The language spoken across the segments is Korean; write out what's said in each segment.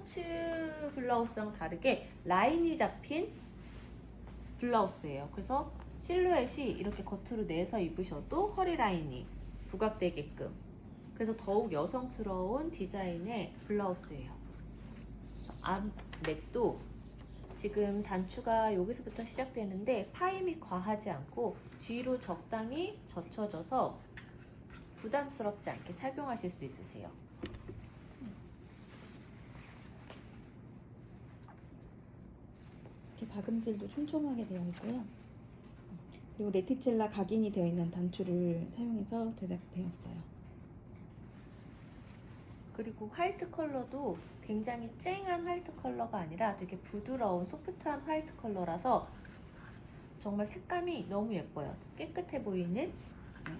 셔츠 블라우스랑 다르게 라인이 잡힌 블라우스예요. 그래서 실루엣이 이렇게 겉으로 내서 입으셔도 허리 라인이 부각되게끔. 그래서 더욱 여성스러운 디자인의 블라우스예요. 앞 넥도 지금 단추가 여기서부터 시작되는데 파임이 과하지 않고 뒤로 적당히 젖혀져서 부담스럽지 않게 착용하실 수 있으세요. 이렇게 박음질도 촘촘하게 되어 있고요. 그리고 레티첼라 각인이 되어 있는 단추를 사용해서 제작되었어요. 그리고 화이트 컬러도 굉장히 쨍한 화이트 컬러가 아니라 되게 부드러운 소프트한 화이트 컬러라서 정말 색감이 너무 예뻐요. 깨끗해 보이는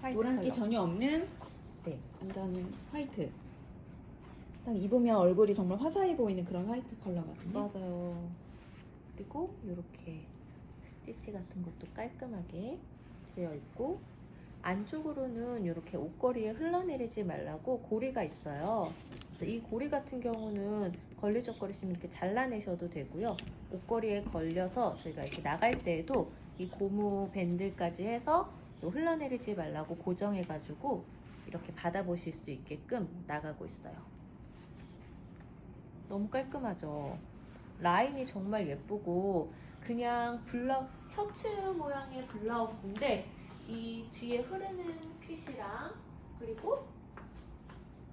화이트 노란기 컬러. 전혀 없는 네. 완전 화이트. 딱 입으면 얼굴이 정말 화사해 보이는 그런 화이트 컬러거든요. 맞아요. 그리고 이렇게 스티치 같은 것도 깔끔하게 되어 있고 안쪽으로는 이렇게 옷걸이에 흘러내리지 말라고 고리가 있어요. 그래서 이 고리 같은 경우는 걸리적거리시면 이렇게 잘라내셔도 되고요. 옷걸이에 걸려서 저희가 이렇게 나갈 때에도 이 고무 밴드까지 해서 또 흘러내리지 말라고 고정해가지고 이렇게 받아보실 수 있게끔 나가고 있어요. 너무 깔끔하죠. 라인이 정말 예쁘고 그냥 블라 셔츠 모양의 블라우스인데 이 뒤에 흐르는 핏이랑 그리고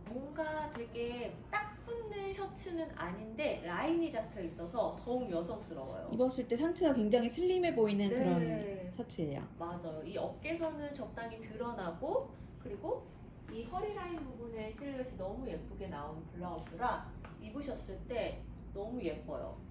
뭔가 되게 딱 붙는 셔츠는 아닌데 라인이 잡혀 있어서 더욱 여성스러워요. 입었을 때 상체가 굉장히 슬림해 보이는 네. 그런 셔츠예요. 맞아요. 이 어깨선은 적당히 드러나고 그리고 이 허리 라인 부분에 실루엣이 너무 예쁘게 나오는 블라우스라 입으셨을 때 너무 예뻐요.